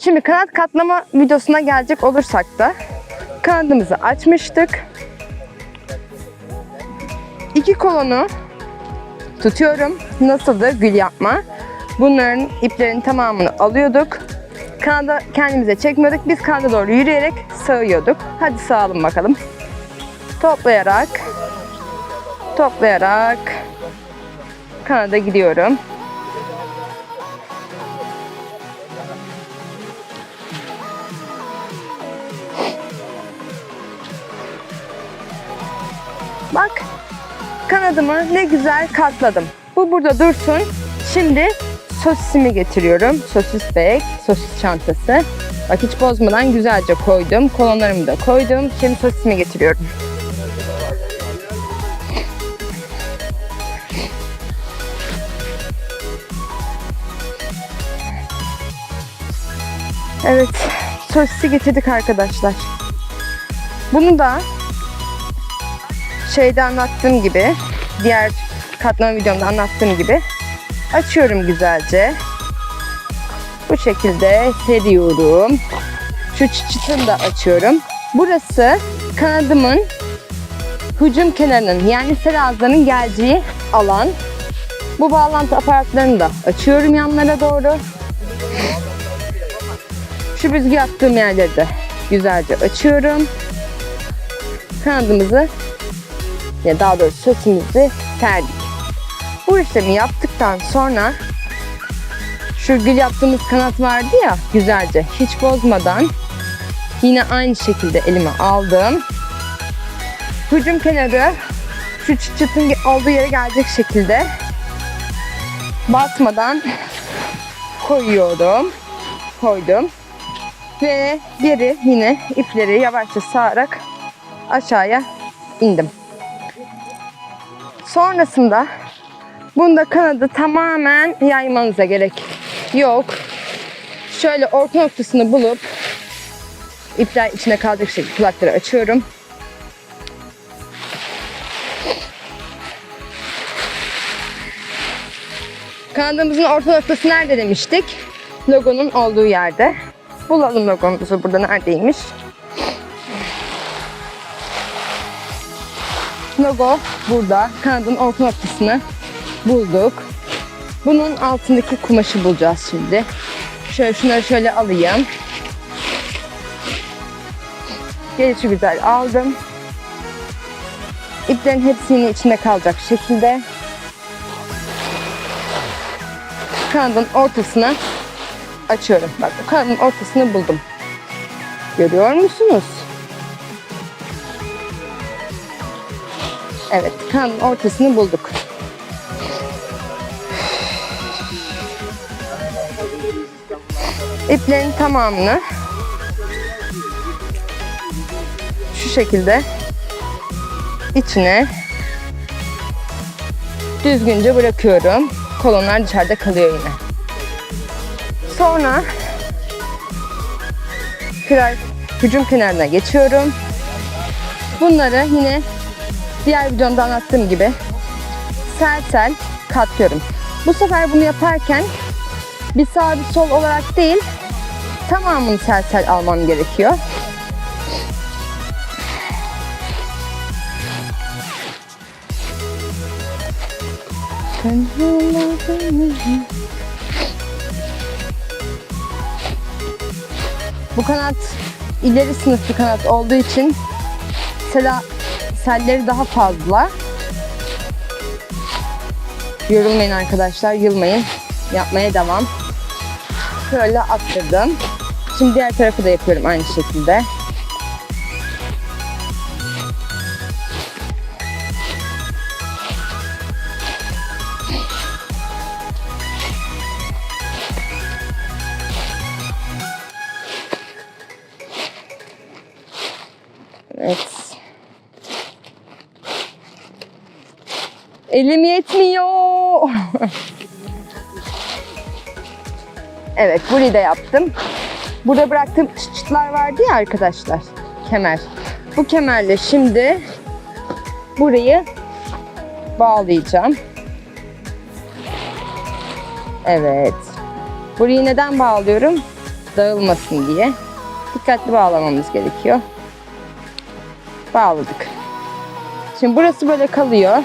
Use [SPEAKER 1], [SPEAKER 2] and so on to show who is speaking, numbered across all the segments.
[SPEAKER 1] Şimdi kanat katlama videosuna gelecek olursak da kanadımızı açmıştık. İki kolonu tutuyorum. Nasıldı gül yapma? Bunların iplerin tamamını alıyorduk. Kanada kendimize çekmiyorduk. Biz kanada doğru yürüyerek sığıyorduk. Hadi sağalım bakalım. Toplayarak toplayarak kanada gidiyorum. Kanadımı ne güzel katladım. Bu burada dursun. Şimdi sosisimi getiriyorum. Sosis bag, sosis çantası. Bak hiç bozmadan güzelce koydum. Kolonlarımı da koydum. Şimdi sosisimi getiriyorum. Evet, sosisi getirdik arkadaşlar. Bunu da şeyde anlattığım gibi, diğer katlama videomda anlattığım gibi açıyorum güzelce. Bu şekilde seriyorum. Şu çıt çıtını da açıyorum. Burası kanadımın hücum kenarının yani serazların geleceği alan. Bu bağlantı aparatlarını da açıyorum yanlara doğru. Şu büzgü yaptığım yerleri de güzelce açıyorum. Kanadımızı ya daha doğrusu sosimizi serdik. Bu işlemi yaptıktan sonra şu gül yaptığımız kanat vardı ya güzelce hiç bozmadan yine aynı şekilde elime aldım. Hücum kenarı şu çıt çıtın olduğu yere gelecek şekilde batmadan koyuyorum. Koydum. Ve geri yine ipleri yavaşça sağarak aşağıya indim. Sonrasında bunda kanadı tamamen yaymanıza gerek yok. Şöyle orta noktasını bulup ipler içine kalacak şekilde kulakları açıyorum. Kanadımızın orta noktası nerede demiştik? Logonun olduğu yerde. Bulalım logomuzu burada neredeymiş. Logo burada. Kanadın orta noktasını bulduk. Bunun altındaki kumaşı bulacağız şimdi. Şöyle şunları şöyle alayım. Gelişi güzel aldım. İplerin hepsi yine içinde kalacak şekilde. Kanadın ortasına açıyorum. Bak kanadın ortasını buldum. Görüyor musunuz? Evet, kanadın ortasını bulduk. İplerin tamamını şu şekilde içine düzgünce bırakıyorum. Kolonlar dışarıda kalıyor yine. Sonra kral hücum kenarına geçiyorum. Bunları yine diğer videomda anlattığım gibi sel sel katlıyorum. Bu sefer bunu yaparken bir sağ bir sol olarak değil tamamını sel sel almam gerekiyor. Bu kanat ileri sınıflı kanat olduğu için sela, selleri daha fazla. Yorulmayın arkadaşlar, yılmayın. Yapmaya devam. Şöyle attırdım. Şimdi diğer tarafı da yapıyorum aynı şekilde. Evet. Elim yetmiyor. evet, burayı da yaptım. Burada bıraktığım çıt çıtlar vardı ya arkadaşlar. Kemer. Bu kemerle şimdi burayı bağlayacağım. Evet. Burayı neden bağlıyorum? dağılmasın diye dikkatli bağlamamız gerekiyor. Bağladık. Şimdi burası böyle kalıyor.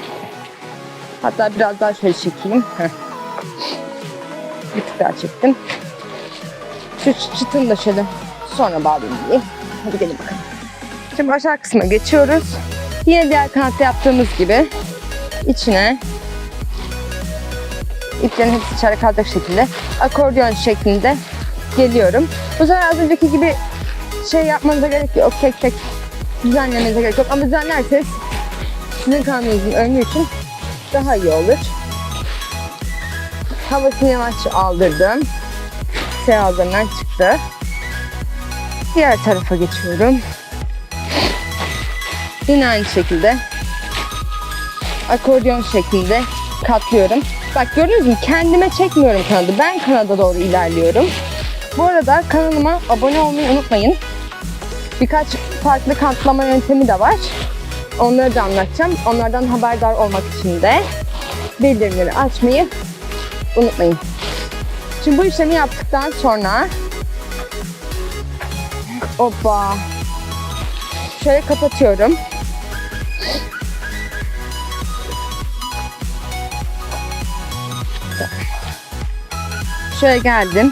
[SPEAKER 1] Hatta biraz daha şöyle çekeyim. Bir tık daha çektim. Şu çı- çıtını da şöyle sonra bağlayayım. Hadi gelin bakalım. Şimdi aşağı kısma geçiyoruz. Yine diğer kanatta yaptığımız gibi içine iplerin hepsi içeri kalacak şekilde akordeon şeklinde geliyorum. Bu sefer az önceki gibi şey yapmanıza gerek yok. Tek tek düzenlemenize gerek yok. Ama düzenlerseniz sizin kanununuzun ömrü için daha iyi olur. Havasını yavaşça aldırdım. Seyazlarından çıktı. Diğer tarafa geçiyorum. Yine aynı şekilde akordeon şeklinde katlıyorum. Bak gördünüz mü? Kendime çekmiyorum kanadı. Ben kanada doğru ilerliyorum. Bu arada kanalıma abone olmayı unutmayın. Birkaç farklı kanıtlama yöntemi de var. Onları da anlatacağım. Onlardan haberdar olmak için de bildirimleri açmayı unutmayın. Şimdi bu işlemi yaptıktan sonra Hoppa. Şöyle kapatıyorum. Şöyle geldim.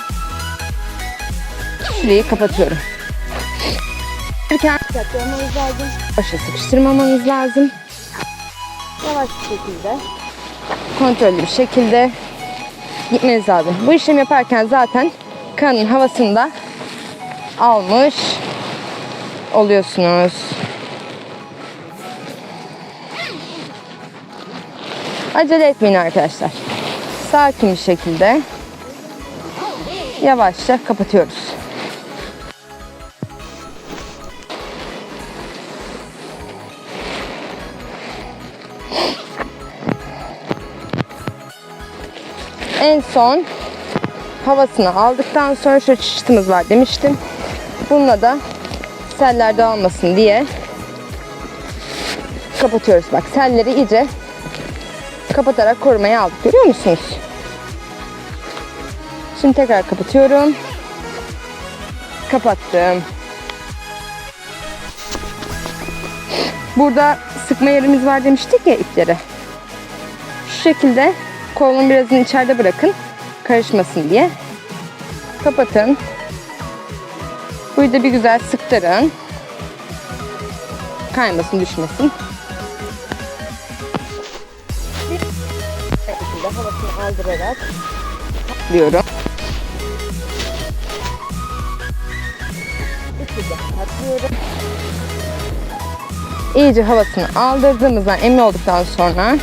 [SPEAKER 1] Şurayı kapatıyorum. Yapmamız lazım. Başa sıkıştırmamanız lazım. Yavaş bir şekilde, kontrollü bir şekilde gitmeniz lazım. Bu işlemi yaparken zaten kanın havasını da almış oluyorsunuz. Acele etmeyin arkadaşlar. Sakin bir şekilde yavaşça kapatıyoruz. En son havasını aldıktan sonra şu çıtımız var demiştim. Bununla da seller dağılmasın diye kapatıyoruz. Bak selleri iyice kapatarak korumaya aldık. Görüyor musunuz? Şimdi tekrar kapatıyorum. Kapattım. Burada sıkma yerimiz var demiştik ya ipleri. Şu şekilde kolun birazını içeride bırakın. Karışmasın diye. Kapatın. Burayı da bir güzel sıktırın. Kaymasın, düşmesin. Şekilde havasını aldırarak katlıyorum. İyice havasını aldırdığımızdan emin olduktan sonra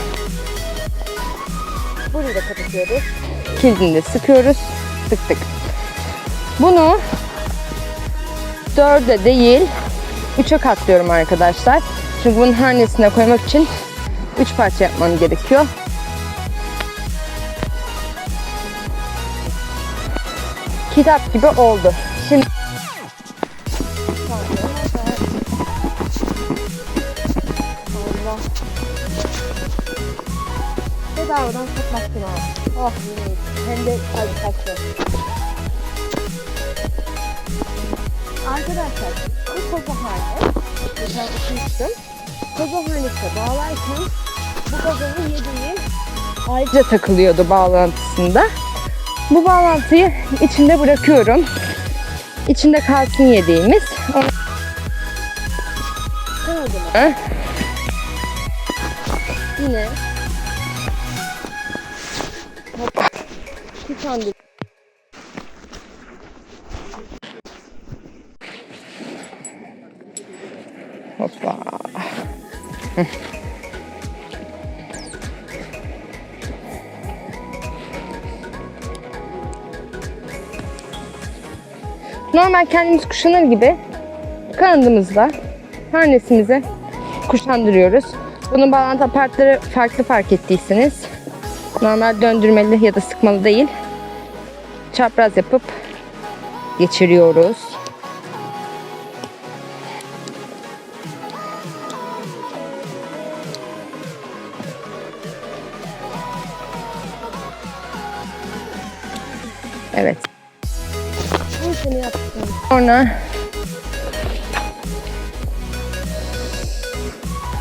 [SPEAKER 1] kapatıyoruz. Kilidini sıkıyoruz. Sıktık. Bunu dörde değil üçe katlıyorum arkadaşlar. Çünkü bunun hanesine koymak için üç parça yapmam gerekiyor. Kitap gibi oldu. Şimdi Allah. Bedavadan satmak ha. Oh yine hem de kaliteli. Arkadaşlar bu kozahane geçen okumuştum. Kozahanesine bağlarken bu kozanın yediği ayrıca takılıyordu bağlantısında. Bu bağlantıyı içinde bırakıyorum. İçinde kalsın yediğimiz. Onu... Yine Hop. tıkandı. Hoppa. Normal kendimiz kuşanır gibi kanadımızla harnesimizi kuşandırıyoruz. Bunun bağlantı apartları farklı fark ettiyseniz normal döndürmeli ya da sıkmalı değil çapraz yapıp geçiriyoruz. Evet. Sonra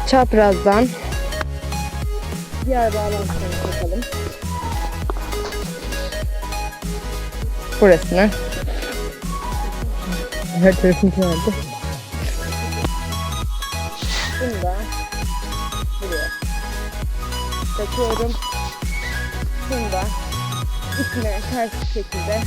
[SPEAKER 1] çaprazdan
[SPEAKER 2] Diğer bağlantıları takalım.
[SPEAKER 1] burasını her tarafını vardı.
[SPEAKER 2] Bunu da buraya takıyorum. Bunu da içine ters şekilde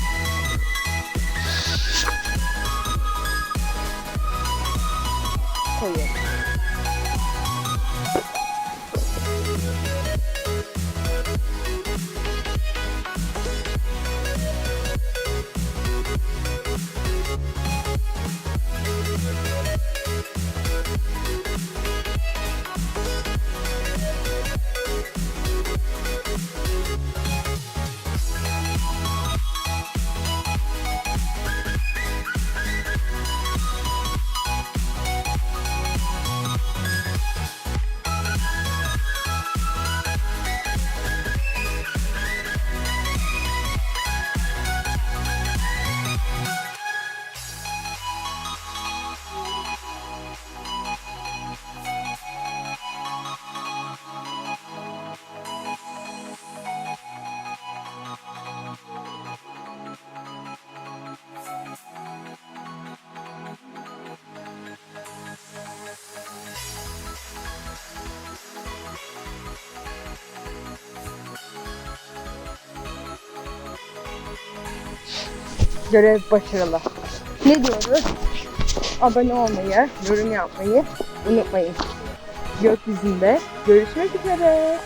[SPEAKER 1] Görev başarılı. Ne diyoruz? Abone olmayı, yorum yapmayı unutmayın. Gökyüzünde görüşmek üzere.